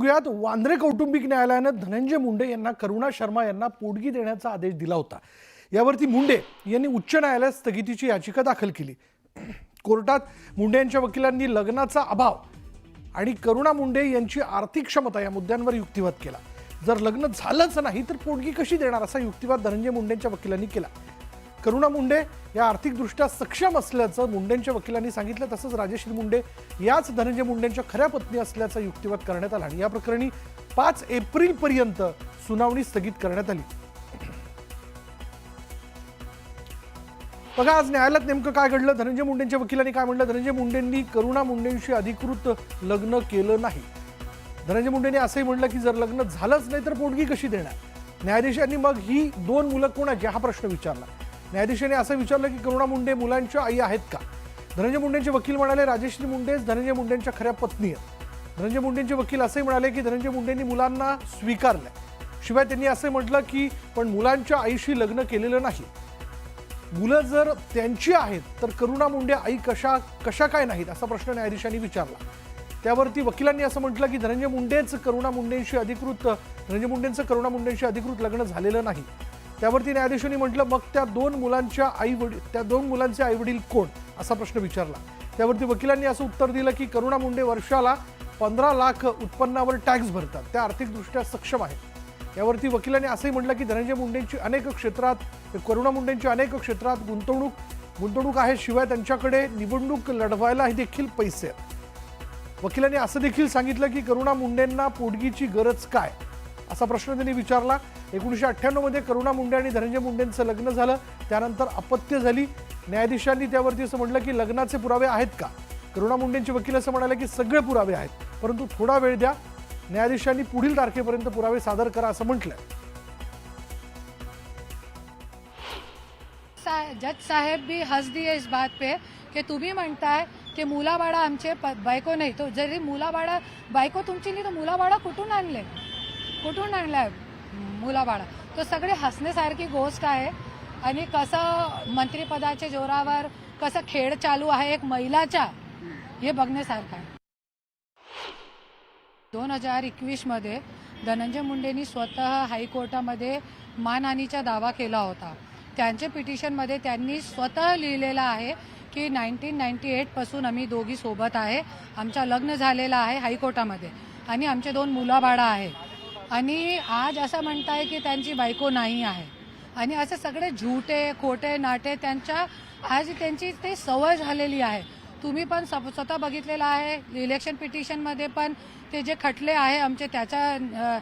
बघूयात. वांद्रे कौटुंबिक न्यायालयानं धनंजय मुंडे यांना करुणा शर्मा यांना पोटगी देण्याचा आदेश दिला होता. यावरती मुंडे यांनी उच्च न्यायालयात स्थगितीची याचिका दाखल केली. कोर्टात मुंडे यांच्या वकिलांनी लग्नाचा अभाव आणि करुणा मुंडे यांची आर्थिक क्षमता या मुद्द्यांवर युक्तिवाद केला. जर लग्न झालंच नाही तर पोटगी कशी देणार असा युक्तिवाद धनंजय मुंडेंच्या वकिलांनी केला. करुणा मुंडे या आर्थिकदृष्ट्या सक्षम असल्याचं मुंडेंच्या वकिलांनी सांगितलं. तसंच राजेश्री मुंडे याच धनंजय मुंडेंच्या खऱ्या पत्नी असल्याचा युक्तिवाद करण्यात आला आणि या प्रकरणी पाच एप्रिलपर्यंत सुनावणी स्थगित करण्यात आली. बघा आज न्यायालयात नेमकं काय घडलं? धनंजय मुंडेंच्या वकिलांनी काय म्हणलं? धनंजय मुंडेंनी करुणा मुंडेंशी अधिकृत लग्न केलं नाही. धनंजय मुंडेंनी असंही म्हणलं की जर लग्न झालंच नाही तर पोटगी कशी देणार? न्यायाधीशांनी मग ही दोन मुलं कोणाची? हा प्रश्न विचारला. न्यायाधीशाने असं विचारलं की करुणा मुंडे मुलांच्या आई आहेत का? धनंजय मुंडेंचे वकील म्हणाले राजेश्री मुंडेच धनंजय मुंडेंच्या खऱ्या पत्नी आहेत. धनंजय मुंडेंचे वकील असंही म्हणाले की धनंजय मुंडेंनी मुलांना स्वीकारलंय. शिवाय त्यांनी असं म्हटलं की पण मुलांच्या आईशी लग्न केलेलं नाही. मुलं जर त्यांची आहेत तर करुणा मुंडे आई कशा कशा काय नाहीत? असा प्रश्न न्यायाधीशांनी विचारला. त्यावरती वकिलांनी असं म्हटलं की धनंजय मुंडेच करुणा मुंडेंशी अधिकृत धनंजय मुंडेंचं करुणा मुंडेंशी अधिकृत लग्न झालेलं नाही. त्यावरती न्यायाधीशांनी म्हटलं मग त्या दोन मुलांच्या आई वडील त्या दोन मुलांचे आई वडील कोण? असा प्रश्न विचारला. त्यावरती वकिलांनी असं उत्तर दिलं की करुणा मुंडे वर्षाला पंधरा लाख उत्पन्नावर टॅक्स भरतात. त्या आर्थिकदृष्ट्या सक्षम आहेत. यावरती वकिलांनी असंही म्हटलं की धनंजय मुंडेंची अनेक क्षेत्रात करुणा मुंडेंची अनेक क्षेत्रात गुंतवणूक गुंतवणूक आहे. शिवाय त्यांच्याकडे निवडणूक लढवायलाही देखील पैसे आहेत. वकिलांनी असं देखील सांगितलं की करुणा मुंडेंना पोटगीची गरज काय? असा प्रश्न त्यांनी विचारला. एकोणीसशे अठ्ठ्याण्णवमध्ये करुणा मुंडे आणि धनंजय मुंडेंचं लग्न झालं. त्यानंतर अपत्य झाली. न्यायाधीशांनी त्यावरती असं म्हटलं की लग्नाचे पुरावे आहेत का? करुणा मुंडेंचे वकील असं म्हणाले की सगळे पुरावे आहेत. परंतु थोडा वेळ द्या. न्यायाधीशांनी पुढील तारखेपर्यंत पुरावे सादर करा असं म्हटलंय. जज साहेब भी हंस दिए इस बात पे की तुम्ही म्हणताय की मुलाबाळा आमचे प- बायको नाही. तो जरी मुलाबाळा बायको तुमची नाही तर मुलाबाळा कुठून आणले? कुठून आणलाय मुलाबाळा. तो सगळे हसण्यासारखी गोष्ट आहे. आणि कसं मंत्रिपदाच्या जोरावर कसं खेळ चालू आहे एक महिलाच्या हे बघण्यासारखं आहे. दोन हजार एकवीसमध्ये धनंजय मुंडेंनी स्वतः हायकोर्टामध्ये मानहानीचा दावा केला होता. त्यांच्या पिटिशनमध्ये त्यांनी स्वतः लिहिलेलं आहे की नाईन्टीन नाईन्टी एटपासून आम्ही दोघी सोबत आहे. आमचं लग्न झालेलं आहे हायकोर्टामध्ये. आणि आमचे दोन मुलाबाळा आहे आणि आज असं म्हणताय की त्यांची बायको नाही आहे. आणि असे सगळे झुटे खोटे नाटे त्यांच्या आज त्यांची ते सवय झालेली आहे. तुम्ही पण स्वतः बघितलेलं आहे इलेक्शन पिटिशनमध्ये पण ते जे खटले आहे आमचे त्याचा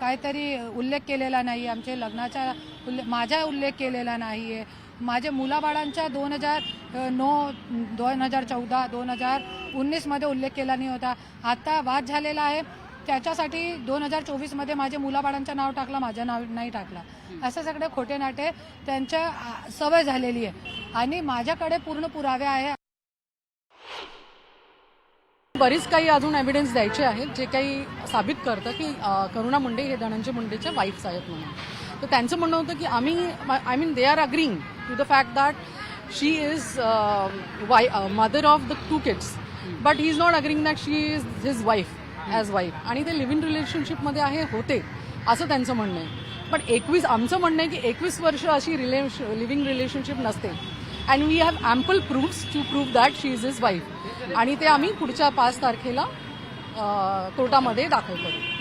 काहीतरी उल्लेख केलेला नाही आमचे लग्नाचा उल्लेख माझा उल्लेख केलेला नाही आहे माझ्या मुलाबाळांच्या दोन हजार नऊ दोन हजार चौदा दोन हजार उन्नीसमध्ये उल्लेख केला नाही होता. आता वाद झालेला आहे. त्याच्यासाठी दोन हजार चोवीसमध्ये माझ्या मुलाबाळांचं नाव टाकलं माझं नाव नाही टाकलं. असं सगळे खोटे नाटे त्यांच्या सवय झालेली आहे. आणि माझ्याकडे पूर्ण पुरावे आहे. बरीच काही अजून एव्हिडन्स द्यायचे आहेत जे काही साबित करतं की करुणा मुंडे हे धनंजय मुंडेच्या वाईफ्स आहेत म्हणून. तर त्यांचं म्हणणं होतं की आम्ही I mean they are agreeing to the fact that she is why mother of the two kids but he is not agreeing that she is his wife as wife आणि ते लिव्ह इन रिलेशनशिपमध्ये आहे होते असं त्यांचं म्हणणं आहे. पण एकवीस आमचं म्हणणं आहे की एकवीस वर्ष अशी रिलेश लिव्हिंग रिलेशनशिप नसते. And we have ample proofs to prove that she is is wife आणि ते आम्ही पुढच्या पाच तारखेला कोर्टामध्ये दाखल करू.